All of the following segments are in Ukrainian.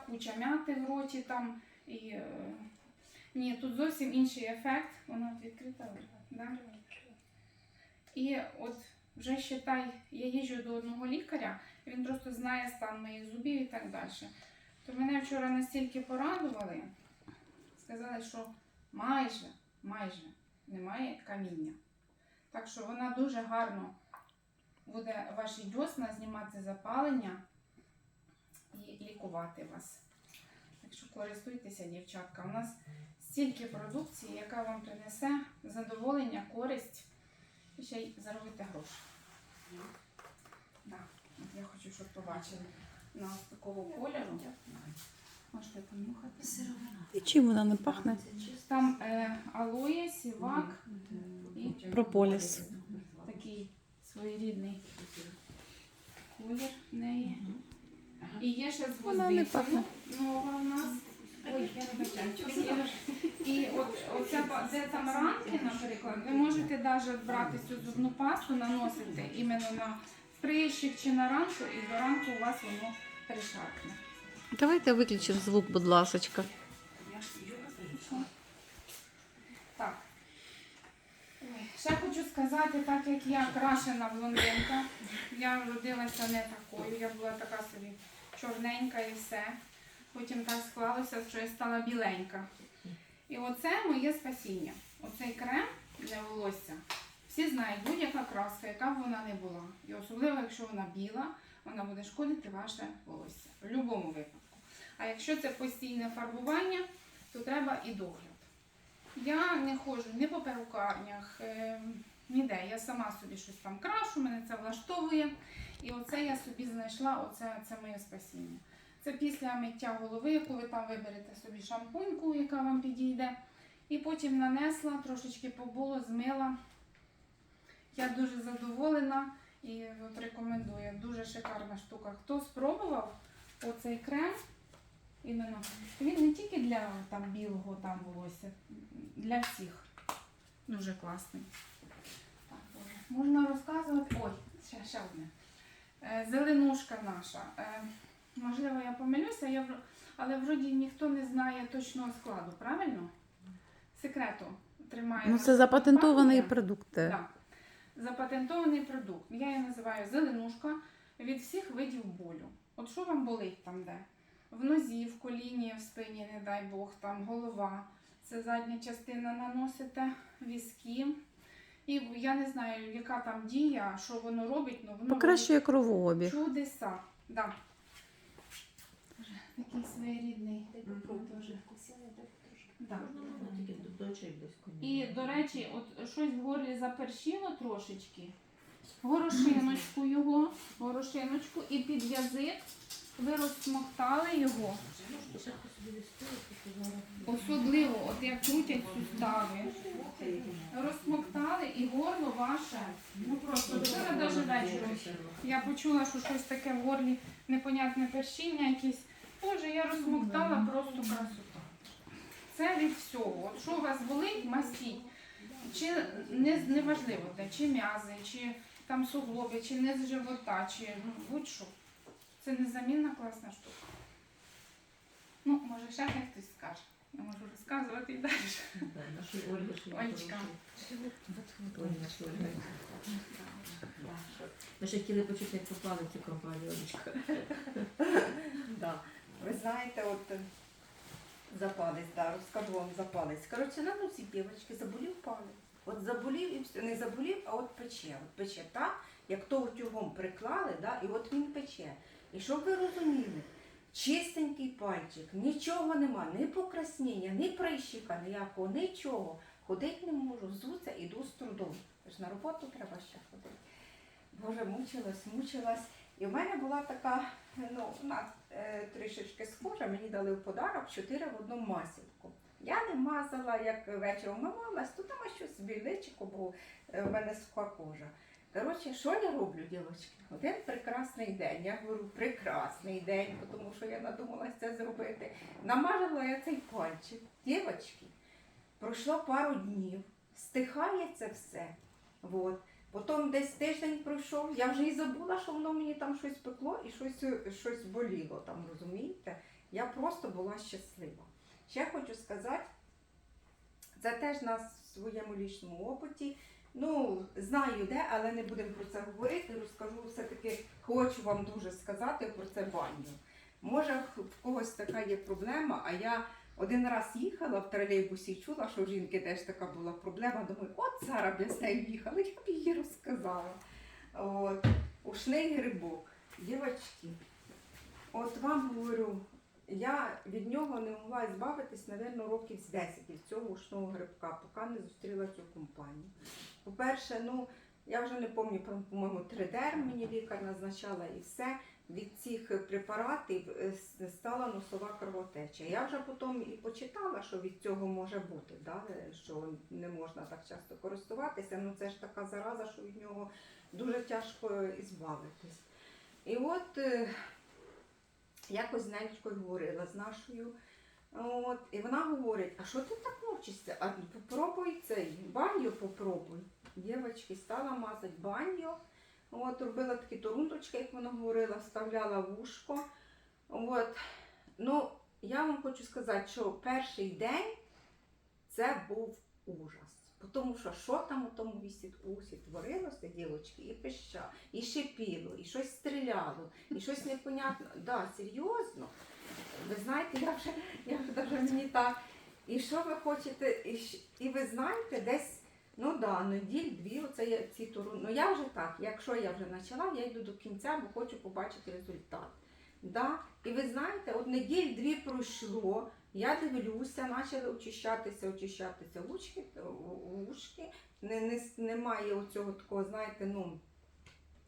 куча м'яти в роті там. І, е, ні, тут зовсім інший ефект. Вона відкрита. Да? І от вже считай, я їжджу до одного лікаря, він просто знає стан моїх зубів і так далі. То мене вчора настільки порадували, сказали, що майже, майже немає каміння. Так що вона дуже гарно буде ваші дьосна знімати запалення і лікувати вас. Так що користуйтеся, дівчатка. У нас стільки продукції, яка вам принесе задоволення, користь і ще й заробите гроші. Да. От я хочу, щоб побачили на ось такого кольору. Можете понюхати. І чим вона не пахне? Там е, алоє, сівак і Прополіс. такий своєрідний колір в неї. І є ще з гвоздикою. Нова у нас. Ой, я вибачаю. І от оця де там ранки, наприклад, ви можете навіть брати цю зубну пасту, наносити іменно на прищик чи на ранку, і до ранку у вас воно перешаркне. Давайте виключимо звук, будь ласочка. Так. Ще хочу сказати, так як я крашена блондинка, я родилася не такою, я була така собі чорненька і все. Потім так склалося, що я стала біленька. І оце моє спасіння. Оцей крем для волосся. Всі знають, будь-яка краска, яка б вона не була. І особливо, якщо вона біла, вона буде шкодити ваше волосся. В будь-якому випадку. А якщо це постійне фарбування, то треба і догляд. Я не ходжу ні по перукарнях, е, ніде. Я сама собі щось там крашу, мене це влаштовує. І оце я собі знайшла, оце це моє спасіння. Це після миття голови, яку ви там виберете собі шампуньку, яка вам підійде. І потім нанесла, трошечки побуло, змила. Я дуже задоволена і от рекомендую. Дуже шикарна штука. Хто спробував оцей крем, іменно, він не тільки для там, білого там волосся, для всіх. Дуже класний. Так, Можна розказувати. Ой, ще, ще одне. Е, Зеленушка наша. Е, Можливо, я помилюся, я, але вроді ніхто не знає точного складу, правильно? Секрету тримає. Ну, це запатентований продукт. Так. Запатентований продукт. Я її називаю зеленушка від всіх видів болю. От що вам болить там де? В нозі, в коліні, в спині, не дай Бог, там голова. Це задня частина наносите, візки. І я не знаю, яка там дія, що воно робить, але воно Покращує кровообіг. чудеса. Да. Такий своєрідний. Да. І, до речі, от щось в горлі запершило трошечки. Горошиночку його, горошиночку і під язик ви розсмоктали його. Особливо, от як крутять сустави. Розсмоктали і горло ваше. Ну просто вчора навіть вечором. Я почула, що щось таке в горлі, непонятне першіння якесь. Боже, я розсмоктала просто красота. Це від всього. От що у вас болить, мастіть. Чи не, неважливо, де, чи м'язи, чи там суглоби, чи низ живота, чи ну, будь-що. Це незамінна класна штука. Ну, може, ще хтось скаже. Я можу розказувати і далі. Олечка. Ми ще хотіли почути, як попали в цю компанію, Олечка. Ви знаєте, от е, запалець, да, розкажу вам запалець. Коротше, на носі дівчинки заболів палець. От заболів і все. Не заболів, а от пече. От пече так, як того тюгом приклали, да, і от він пече. І щоб ви розуміли, чистенький пальчик, нічого нема, ні покраснення, ні прищика, ніякого, нічого. Ходить не можу, взуться, іду з трудом. Тож на роботу треба ще ходити. Боже, мучилась, мучилась. І в мене була така, ну, вона е, трішечки схожа, мені дали в подарок чотири в одну масівку. Я не мазала, як вечором намалась, то там щось біличко, бо е, в мене суха кожа. Коротше, що я роблю, дівчатки? Один прекрасний день. Я говорю, прекрасний день, тому що я надумалася це зробити. Намажила я цей пальчик. Дівчатки, пройшло пару днів, стихає це все. Вот. Потім десь тиждень пройшов, я вже і забула, що воно мені там щось пекло і щось, щось боліло там, розумієте? Я просто була щаслива. Ще хочу сказати, це теж на своєму лічному опиті. Ну, знаю де, але не будемо про це говорити. Розкажу все-таки, хочу вам дуже сказати про це баню. Може, в когось така є проблема, а я один раз їхала в тролейбусі і чула, що в жінки теж така була проблема. Думаю, от зараз я з нею їхала, я б їй розказала. От. Ушний грибок. Дівочки, от вам говорю, я від нього не могла збавитись, напевно, років з 10 від цього ушного грибка, поки не зустріла цю компанію. По-перше, ну, я вже не пам'ятаю, по-моєму, тридер мені лікар назначала і все. Від цих препаратів е, стала носова кровотеча. Я вже потім і почитала, що від цього може бути, да? е, що не можна так часто користуватися. Ну це ж така зараза, що від нього дуже тяжко ізбавитись. І от е, якось з Нелечкою говорила з нашою. От, і вона говорить, а що ти так мовчишся? А попробуй цей баню попробуй. Дівчатки стала мазати баню. От, робила такі торундочки, як вона говорила, вставляла в ушко. От. Ну, я вам хочу сказати, що перший день це був ужас. Тому що що там у тому вісі усі творилося, дівчатки, і пища, і шипіло, і щось стріляло, і щось непонятно. Да, серйозно. Ви знаєте, я вже, я вже даже мені так. І що ви хочете, і, і ви знаєте, десь, ну да, неділь, дві, оце я ці туру. Ну я вже так, якщо я вже почала, я йду до кінця, бо хочу побачити результат. Да? І ви знаєте, от неділь дві пройшло, я дивлюся, почали очищатися, очищатися лучки, ушки. Не, не, немає оцього такого, знаєте, ну,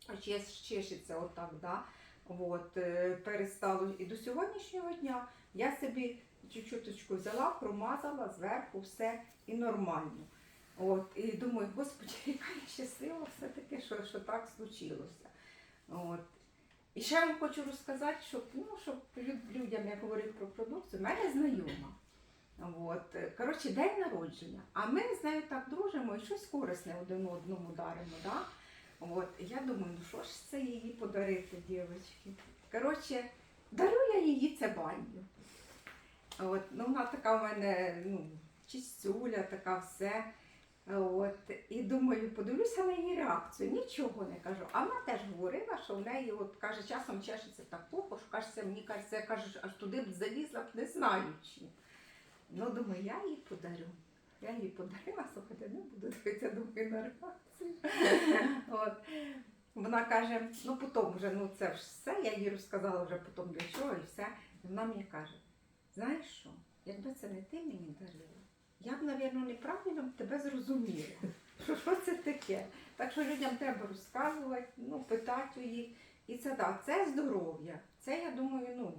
чеш- чешеться отак, да? От, е, перестало. І до сьогоднішнього дня я собі чуть-чуточку взяла, промазала зверху все і нормально. От, і думаю, господи, яка я щаслива все-таки, що, що так случилося. От. І ще вам хочу розказати, щоб, ну, щоб людям, я говорю про продукцію, в мене знайома. От. Коротше, день народження. А ми з нею так дружимо і щось корисне один одному даримо. Да? От. Я думаю, ну що ж це їй подарити, дівчатки? Коротше, дарую я її це баню. От. Ну, вона така в мене ну, чистюля, така все. От, і думаю, подивлюся на її реакцію. Нічого не кажу. А вона теж говорила, що в неї, от каже, часом чешеться так плохо, що кажеться, мені кажеться, я кажу, аж туди б залізла б, не знаючи. Ну, думаю, я їй подарю. Я їй подарила, слухайте, не буду дивитися, думаю, на реакцію. От. Вона каже, ну потім вже, ну це все, я їй розказала вже потім для чого і все. І вона мені каже, знаєш що, якби це не ти мені дарила, я б, мабуть, неправильно тебе зрозуміла. Що, що це таке? Так що людям треба розказувати, ну, питати їх. І це так, це здоров'я. Це, я думаю, ну,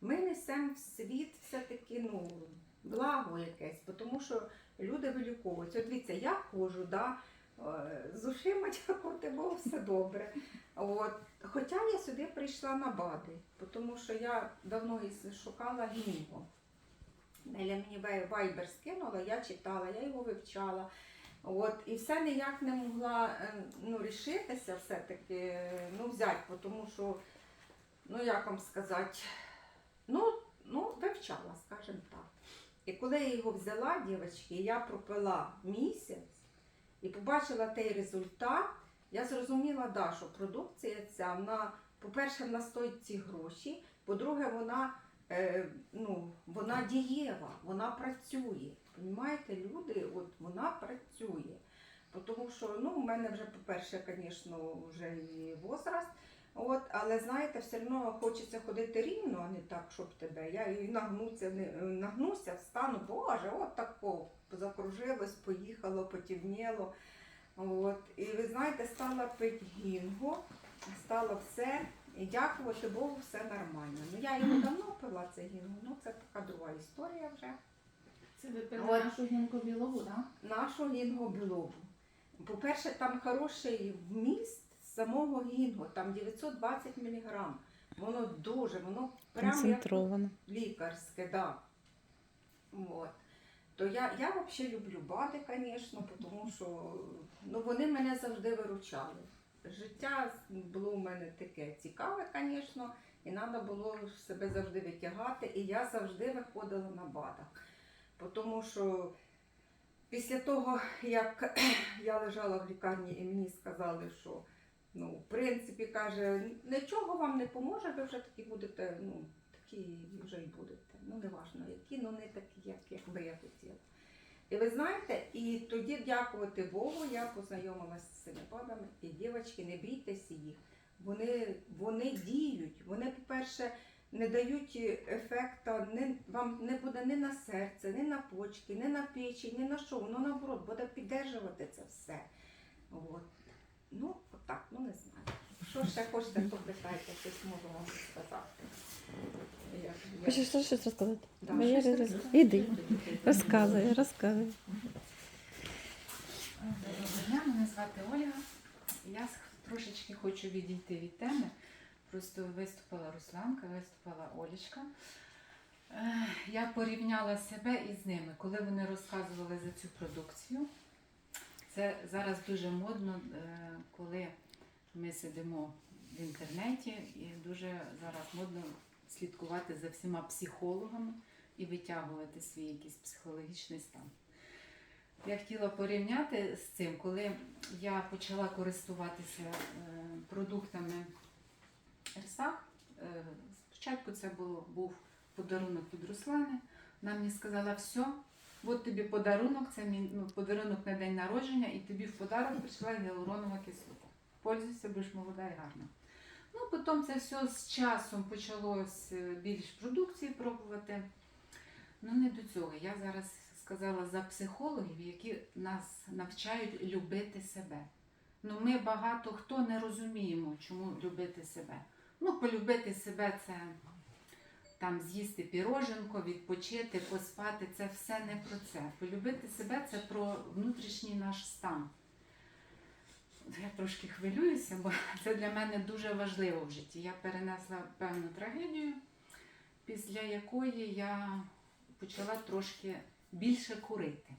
ми несемо в світ все-таки ну, благо якесь, тому що люди виліковуються. От дивіться, я ходжу, да, з ушима дякувати Богу, все добре. От. Хоча я сюди прийшла на БАДи, тому що я давно шукала гінго. Неля мені вайбер скинула, я читала, я його вивчала. От, і все ніяк не могла е, ну, рішитися все-таки е, ну, взяти, тому що, ну як вам сказати, ну, ну вивчала, скажімо так. І коли я його взяла, дівчатки, я пропила місяць і побачила той результат, я зрозуміла, да, що продукція ця, вона, по-перше, вона стоїть ці гроші, по-друге, вона, е, ну, вона дієва, вона працює. Понімаєте, люди, от вона працює. Тому що ну, у мене вже, по-перше, звісно, вже і возраст. От, але знаєте, все одно хочеться ходити рівно, а не так, щоб тебе. Я і нагнуся, нагнуся, встану, боже, от тако закружилось, поїхало, потівніло. От. І ви знаєте, стала пити гінго, стало все. І дякувати Богу, все нормально. Ну я його давно пила це гінго, ну це така друга історія вже. Це ви пили От. нашу гінкобілову, так? Нашу гінгобілобу. По-перше, там хороший вміст самого гінго, там 920 мг. Воно дуже, воно прям як Концентровано. лікарське, да. От. То я, я взагалі люблю бади, звісно, тому що ну, вони мене завжди виручали. Життя було у мене таке цікаве, звісно. І треба було себе завжди витягати. І я завжди виходила на бадах. Бо Тому що після того, як я лежала в лікарні і мені сказали, що ну, в принципі, каже, нічого вам не поможе, ви вже такі будете, ну, такі вже й будете. Ну, не важно, які, ну не такі, як, як би я хотіла. І ви знаєте, і тоді, дякувати Богу, я познайомилася з цими бабами. І дівчатки, не бійтеся їх. Вони, вони діють. Вони, по-перше, не дають ефекта, не, вам не буде ні на серце, ні на почки, ні на печень, ні на що. Воно наоборот буде піддержувати це все. От. Ну, отак, ну не знаю. Що ще хочете, то питайте, щось можу вам сказати. Хочеш щось розказати? Да, Бо я щось роз- Іди, розказуй, розказуй. Доброго дня, мене звати Ольга. Я трошечки хочу відійти від теми. Просто виступила Русланка, виступила Олічка. Е, Я порівняла себе із ними, коли вони розказували за цю продукцію. Це зараз дуже модно, е, коли ми сидимо в інтернеті, і дуже зараз модно слідкувати за всіма психологами і витягувати свій якийсь психологічний стан. Я хотіла порівняти з цим, коли я почала користуватися е, продуктами Ерсах. Е, Спочатку це було, був подарунок від Руслани. Вона мені сказала, все, от тобі подарунок, це мій ну, подарунок на день народження, і тобі в подарунок прийшла гіалуронова кислота. Пользуйся, будеш молода і гарна. Ну, потім це все з часом почалось е, більш продукції пробувати. Ну, не до цього. Я зараз сказала за психологів, які нас навчають любити себе. Ну, ми багато хто не розуміємо, чому любити себе. Ну, полюбити себе це там з'їсти піроженко, відпочити, поспати. Це все не про це. Полюбити себе це про внутрішній наш стан. Я трошки хвилююся, бо це для мене дуже важливо в житті. Я перенесла певну трагедію, після якої я почала трошки більше курити.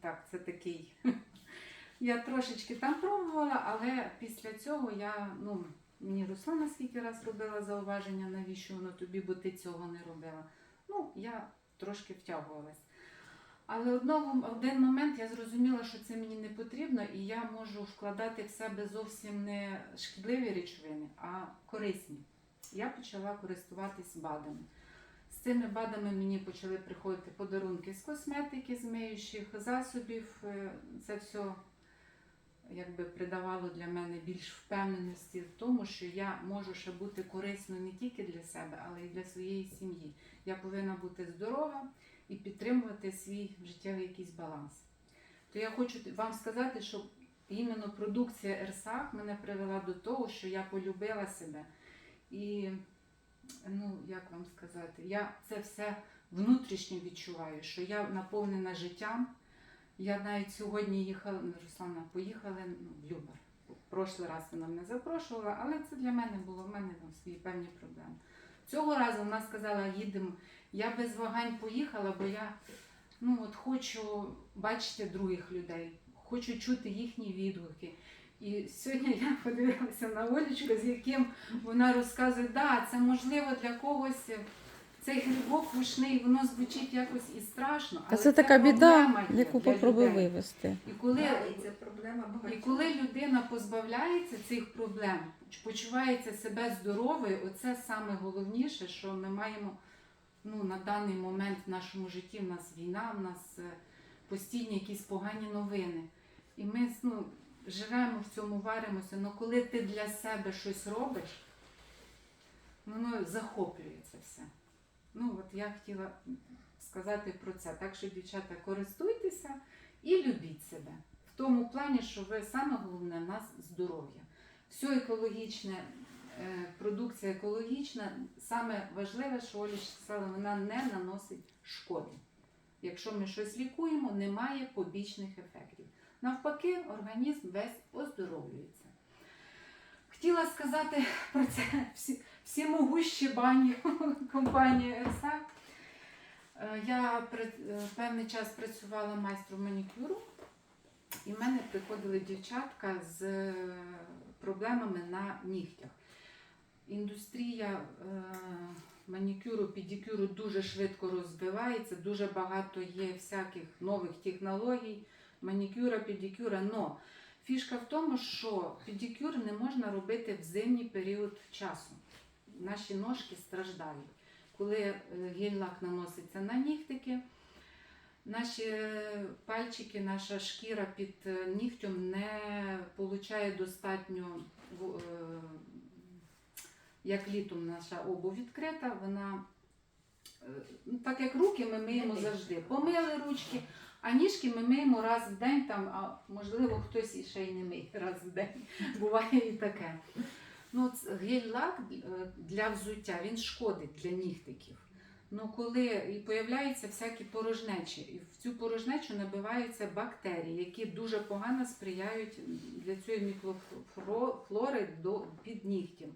Так, це такий. Я трошечки там пробувала, але після цього я, ну, мені Руслана скільки раз робила зауваження, навіщо воно тобі, бо ти цього не робила. Ну, я трошки втягувалась. Але одного, один момент я зрозуміла, що це мені не потрібно, і я можу вкладати в себе зовсім не шкідливі речовини, а корисні. Я почала користуватись БАДами. З цими БАДами мені почали приходити подарунки з косметики, з миючих засобів. Е, Це все якби придавало для мене більш впевненості в тому, що я можу ще бути корисною не тільки для себе, але й для своєї сім'ї. Я повинна бути здорова і підтримувати свій життєвий якийсь баланс. То я хочу вам сказати, що іменно продукція Ерсах мене привела до того, що я полюбила себе. І ну, як вам сказати, я це все внутрішньо відчуваю, що я наповнена життям. Я навіть сьогодні їхала, ну, Руслана, поїхали ну, в Любар. Прошлий раз вона мене запрошувала, але це для мене було, в мене там свої певні проблеми. Цього разу вона сказала, їдемо. Я без вагань поїхала, бо я ну, от хочу бачити других людей, хочу чути їхні відгуки. І сьогодні я подивилася на Олечку, з яким вона розказує, да, це можливо для когось цей грибок вишний, воно звучить якось і страшно. А але це така біда, яку попробуй вивести. І коли, Да, і це проблема і коли людина позбавляється цих проблем, почувається себе здоровою, оце саме головніше, що ми маємо ну, на даний момент в нашому житті. В нас війна, в нас е, постійні якісь погані новини. І ми ну, живемо в цьому, варимося. Але коли ти для себе щось робиш, воно захоплює це все. Ну, от я хотіла сказати про це. Так що, дівчата, користуйтеся і любіть себе. В тому плані, що ви саме головне в нас здоров'я. Все екологічне, е, продукція екологічна, саме важливе, що Оля сказала, вона не наносить шкоди. Якщо ми щось лікуємо, немає побічних ефектів. Навпаки, організм весь оздоровлюється. Хотіла сказати про це всі, всімогущі бані компанії ЕРСА. Е, Я е, певний час працювала майстром манікюру, і в мене приходили дівчатка з е, проблемами на нігтях. індустрія манікюру, педикюру дуже швидко розвивається, дуже багато є всяких нових технологій, манікюра, педикюра. Но фішка в тому, що педикюр не можна робити в зимній період часу. Наші ножки страждають. Коли е, гель-лак наноситься на нігтики, наші е, пальчики, наша шкіра під е, нігтем не отримує достатньо, як літом наша обув відкрита, вона ну, так як руки ми миємо завжди. Помили ручки, а ніжки ми миємо раз в день, там, а можливо хтось і ще й не миє раз в день. Буває і таке. Ну, гель-лак е, для взуття він шкодить для нігтиків. Ну, коли і появляються всякі порожнечі, і в цю порожнечу набиваються бактерії, які дуже погано сприяють для цієї мікрофлори до під нігтем.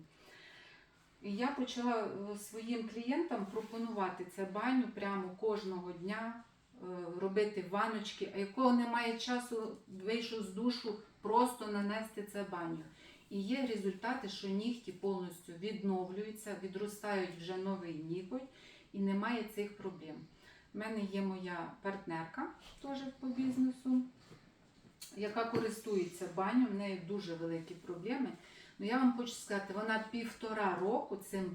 І я почала е, своїм клієнтам пропонувати це баню прямо кожного дня, е, робити ваночки, а якого немає часу, вийшов з душу, просто нанести це баню. І є результати, що нігті повністю відновлюються, відростають вже новий ніготь і немає цих проблем. У мене є моя партнерка теж по бізнесу, яка користується баню, в неї дуже великі проблеми. Ну я вам хочу сказати, вона півтора року цим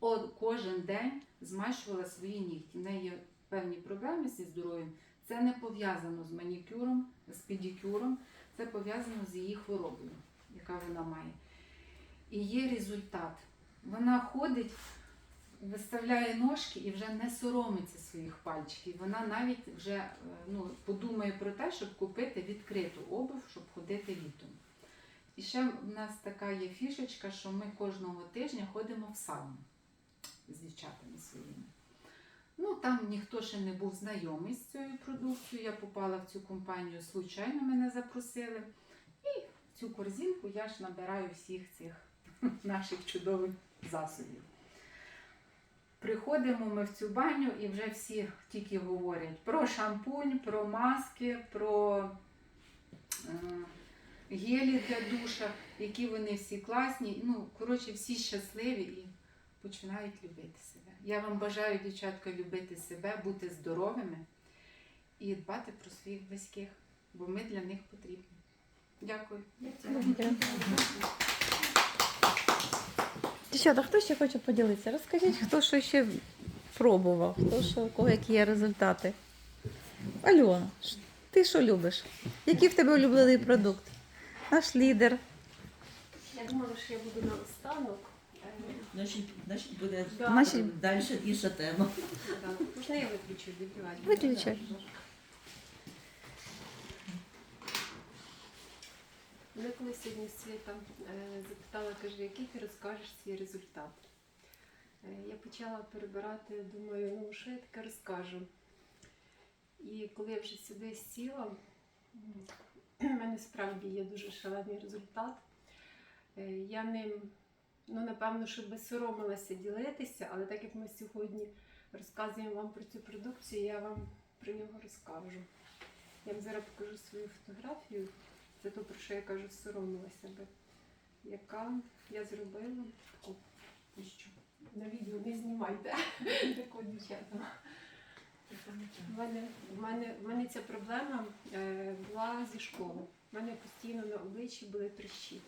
от, кожен день змащувала свої нігті. В неї є певні проблеми зі здоров'ям. Це не пов'язано з манікюром, з педикюром, це пов'язано з її хворобою, яка вона має. І є результат. Вона ходить, виставляє ножки і вже не соромиться своїх пальчиків. Вона навіть вже е, ну, подумає про те, щоб купити відкриту обув, щоб ходити літом. І ще в нас така є фішечка, що ми кожного тижня ходимо в сауну з дівчатами своїми. Ну, там ніхто ще не був знайомий з цією продукцією. Я попала в цю компанію, случайно мене запросили. Цю корзинку я ж набираю всіх цих наших чудових засобів. Приходимо ми в цю баню і вже всі тільки говорять про шампунь, про маски, про е, гелі для душа, які вони всі класні. Ну, коротше, всі щасливі і починають любити себе. Я вам бажаю, дівчатка, любити себе, бути здоровими і дбати про своїх близьких, бо ми для них потрібні. Дякую. Дівчата, хто ще хоче поділитися? Розкажіть, хто що ще пробував, хто що, у кого які є результати. Альона, ти що любиш? Який в тебе улюблений продукт? Наш лідер. Я думала, що я буду на останок. Значить, значить буде Да. Значить- далі інша тема. Можна я виключу? Виключай. Мене коли сьогодні Світа е, запитала, каже, який ти розкажеш свій результат. Е, Я почала перебирати, думаю, ну що я таке розкажу. І коли я вже сюди сіла, в мене справді є дуже шалений результат. Е, Я ним, ну напевно, що би соромилася ділитися, але так як ми сьогодні розказуємо вам про цю продукцію, я вам про нього розкажу. Я вам зараз покажу свою фотографію. Це то, про що я кажу, соромилася би. Яка я зробила таку що, на відео не знімайте таку дівчата. У мене, в мене, в мене ця проблема е, була зі школи. У мене постійно на обличчі були прищі.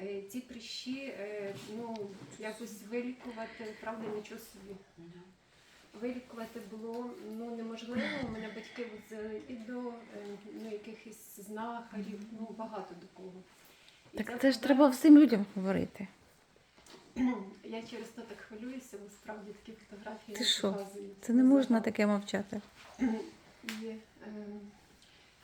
Е, ці прищі, е, ну, якось вилікувати, правда, нічого собі. Вилікувати було ну, неможливо. У мене батьки возили і до е, ну, якихось знахарів, ну багато до кого. І Так це ж треба всім людям говорити. Я через то так хвилююся, бо справді такі фотографії Ти що? Це не можна таке мовчати. І е,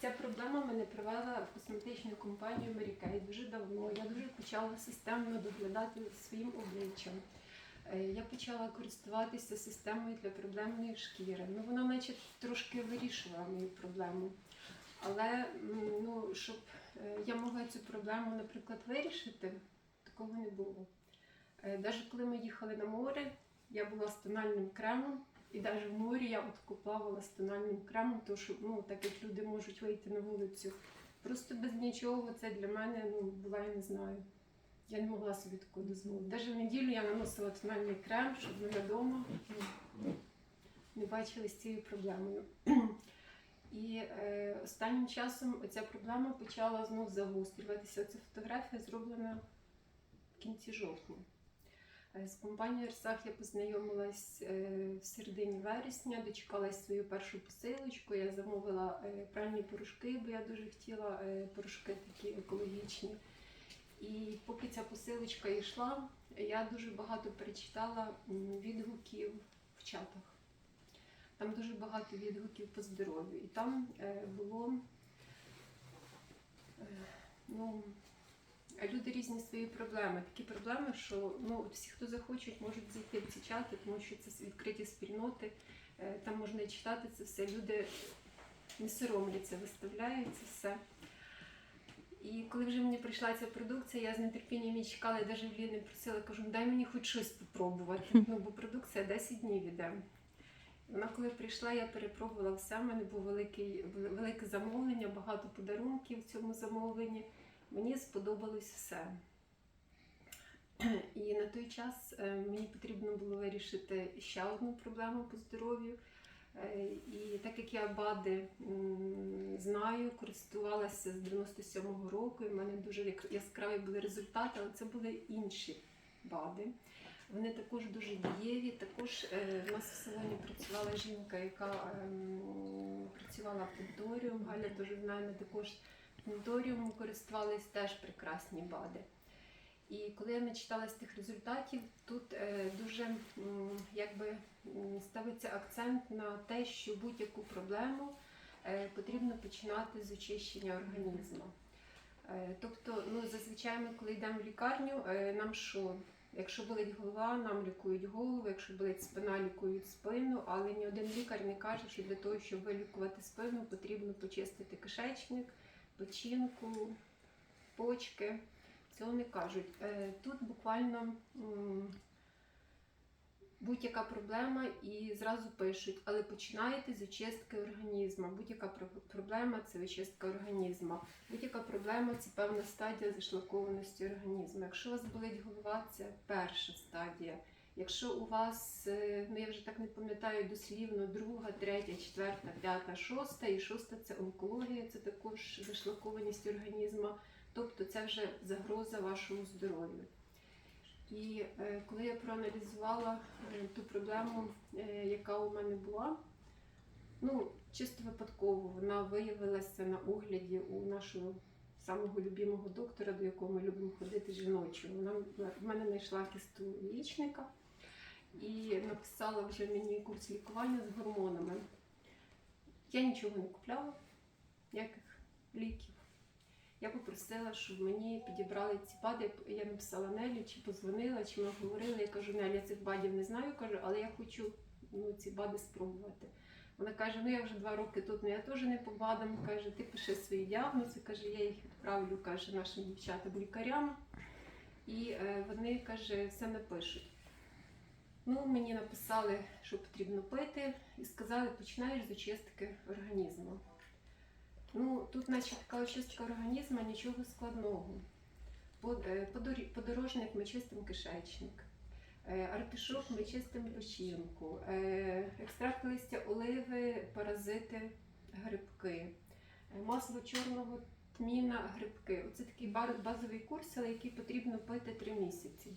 ця проблема мене привела в косметичну компанію Kay дуже давно. Я дуже почала системно доглядати своїм обличчям. Е, Я почала користуватися системою для проблемної шкіри. Ну, вона наче трошки вирішувала мою проблему. Але ну, щоб е, я могла цю проблему, наприклад, вирішити, такого не було. Навіть коли ми їхали на море, я була з тональним кремом, і навіть в морі я от купавала з тональним кремом, тому що ну, так як люди можуть вийти на вулицю. Просто без нічого це для мене ну, була, я не знаю, Я не могла собі такого дозволити. Навіть в неділю я наносила тональний крем, щоб мене вдома ну, не бачили з цією проблемою. І е, останнім часом ця проблема почала знов загострюватися. Ця фотографія зроблена в кінці жовтня. Е, З компанією Ерсах я познайомилась е, в середині вересня, дочекалась свою першу посилочку. Я замовила е, пральні порошки, бо я дуже хотіла порошки такі екологічні. І поки ця посилочка йшла, я дуже багато перечитала відгуків в чатах. Там дуже багато відгуків по здоров'ю. І там е, було е, ну, люди різні свої проблеми. Такі проблеми, що ну, всі, хто захочуть, можуть зайти в ці чати, тому що це відкриті спільноти. Е, Там можна читати це все. Люди не соромляться, виставляють це все. І коли вже мені прийшла ця продукція, я з нетерпінням її чекала, я навіть в Ліни просила, кажу, «Ну, дай мені хоч щось спробувати. Ну, бо продукція 10 днів іде. Вона коли прийшла, я перепробувала все. У мене було великий, велике замовлення, багато подарунків в цьому замовленні. Мені сподобалось все. І на той час е, мені потрібно було вирішити ще одну проблему по здоров'ю. Е, І так як я БАДи знаю, користувалася з 97-го року, і в мене дуже яскраві були результати, але це були інші БАДи. Вони також дуже дієві. Також е, у нас в салоні працювала жінка, яка ем, працювала в Пенторіум. Галя дуже знає, ми також Пенторіумом користувались теж прекрасні БАДи. І коли я начиталась тих результатів, тут е, дуже якби ставиться акцент на те, що будь-яку проблему е, потрібно починати з очищення організму. Е, тобто, ну, зазвичай ми, коли йдемо в лікарню, е, нам що? Якщо болить голова, нам лікують голову, якщо болить спина, лікують спину, але ні один лікар не каже, що для того, щоб вилікувати спину, потрібно почистити кишечник, печінку, почки. Цього не кажуть. Тут буквально будь-яка проблема і зразу пишуть, але починаєте з очистки організму. Будь-яка проблема це очистка організму. Будь-яка проблема це певна стадія зашлакованості організму. Якщо у вас болить голова, це перша стадія. Якщо у вас, е, ну я вже так не пам'ятаю дослівно, друга, третя, четверта, п'ята, шоста, і шоста це онкологія, це також зашлакованість організму. Тобто це вже загроза вашому здоров'ю. І е, коли я проаналізувала е, ту проблему, е, яка у мене була, ну, чисто випадково вона виявилася на огляді у нашого самого любимого доктора, до якого ми любимо ходити жіночого. Вона в мене знайшла кісту яєчника і написала вже мені курс лікування з гормонами. Я нічого не купляла, ніяких ліків. Я попросила, щоб мені підібрали ці бади. Я написала Нелі, чи позвонила, чи ми говорили. Я кажу, Нелі, я цих бадів не знаю, кажу, але я хочу ну, ці бади спробувати. Вона каже: ну я вже два роки тут, ну я теж не по бадам. Каже, ти пиши свої діагнози, каже, я їх відправлю каже, нашим дівчатам лікарям. І е, вони каже, все напишуть. Ну, мені написали, що потрібно пити, і сказали, починаєш з очистки організму. Ну, тут, значить, така очистка організму, нічого складного. Е, Подорожник ми чистимо кишечник, е, артишок ми чистимо печінку, е, екстракт листя оливи, паразити, грибки, масло чорного тміна, грибки. Оце такий базовий курс, але який потрібно пити 3 місяці.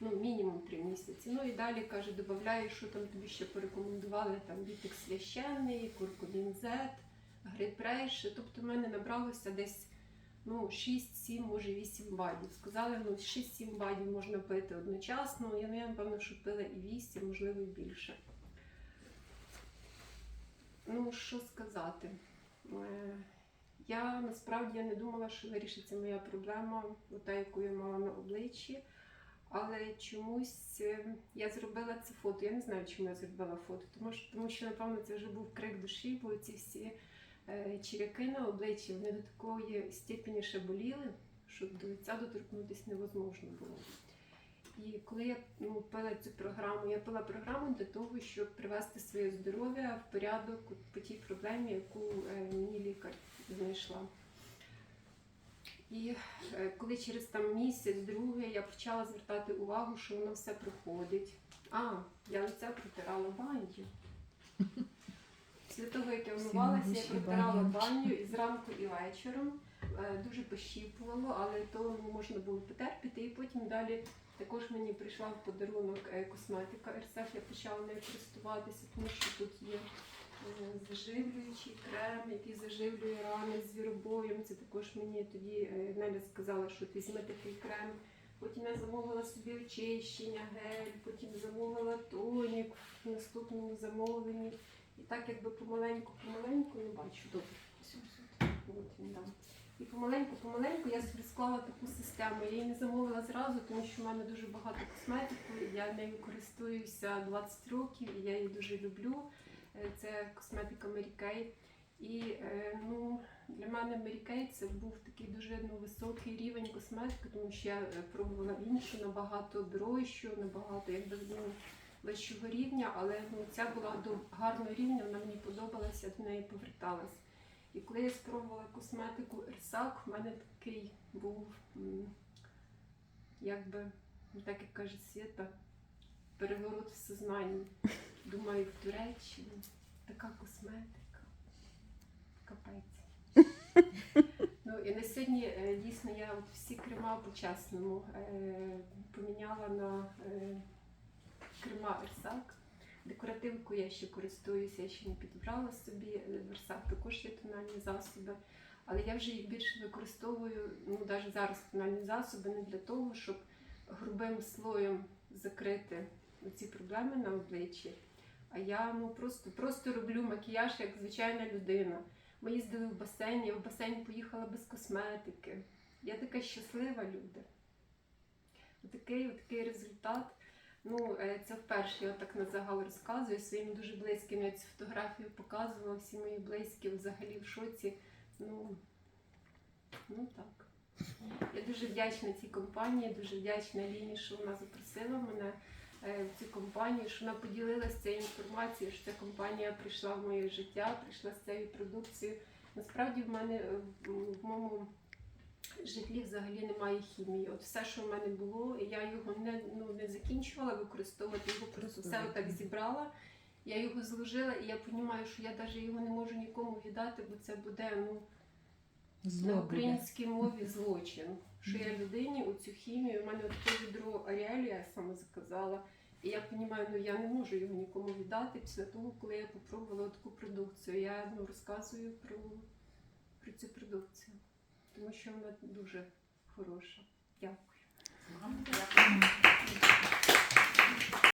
Ну, мінімум 3 місяці. Ну і далі каже, додаєш, що там тобі ще порекомендували там вітик священний, куркумін Z. Тобто в мене набралося десь ну, 6-7, може 8 бадів. Сказали, ну 6-7 бадів можна пити одночасно. Я, ну, я напевно, що пила і 8, можливо, і більше. Ну, що сказати? Е, Я насправді я не думала, що вирішиться моя проблема, та, яку я мала на обличчі. Але чомусь е, я зробила це фото. Я не знаю, чому я зробила фото, тому що, тому що напевно, це вже був крик душі, бо ці всі е, черяки на обличчі вони до такої степені ще боліли, що до лиця доторкнутися невозможно було. І коли я ну, пила цю програму, я пила програму для того, щоб привести своє здоров'я в порядок по тій проблемі, яку е, мені лікар знайшла. І е, коли через там місяць, другий, я почала звертати увагу, що воно все проходить. А, я лице протирала баню. Після того, як я вмивалася, я протирала баню. і зранку і вечором. Е, Дуже пощіпувало, але то можна було потерпіти. І потім далі також мені прийшла в подарунок е, косметика РСФ. Я почала нею користуватися, тому що тут є е, заживлюючий крем, який заживлює рани звіробоєм. Це також мені тоді Неля сказала, що от візьми такий крем. Потім я замовила собі очищення, гель, потім замовила тонік в наступному замовленні. І так якби помаленьку-помаленьку, не бачу добре. От він там. І помаленьку-помаленьку я собі склала таку систему. Я її не замовила зразу, тому що в мене дуже багато косметики. Я нею користуюся 20 років і я її дуже люблю. Е, Це косметика Mary Kay. І е, ну, для мене Mary Kay це був такий дуже ну, високий рівень косметики, тому що я е, пробувала іншу набагато дорожчу, набагато якби ну, вищого рівня, але ну, ця була до гарного рівня, вона мені подобалася, до неї поверталась. І коли я спробувала косметику Ерсак, в мене такий був, м, якби, ну, так як каже Свята, переворот в сознанні. Думаю, в Туреччині така косметика. Капець. Ну і на сьогодні е, дійсно я от всі крема по-чесному е, поміняла на е, крема Ерсак. Декоративку я ще користуюся, я ще не підібрала собі. Е, Версак також є тональні засоби. Але я вже їх більше використовую, ну навіть зараз тональні засоби не для того, щоб грубим слоєм закрити ці проблеми на обличчі. А я ну, просто, просто роблю макіяж як звичайна людина. Ми їздили в басейн, я в басейн поїхала без косметики. Я така щаслива люди. Отакий, отакий результат. Ну, е, це вперше я так на загал розказую своїм дуже близьким. Я цю фотографію показувала, всі мої близькі взагалі в шоці. Ну, ну так. Я дуже вдячна цій компанії, дуже вдячна Ліні, що вона запросила мене е, в цю компанію, що вона поділилася цією інформацією, що ця компанія прийшла в моє життя, прийшла з цією продукцією. Насправді в мене е, в в моєму житлі взагалі немає хімії. От все, що в мене було, я його не, ну, не закінчувала використовувати, його просто все отак зібрала. Я його зложила, і я розумію, що я навіть його не можу нікому віддати, бо це буде ну, на українській мові злочин. Що я людині оцю хімію, у мене таке відро Аріелю, я саме заказала. І я розумію, ну я не можу його нікому віддати після того, коли я попробувала таку продукцію. Я ну, розказую про, про цю продукцію, тому що вона дуже хороша. Дякую.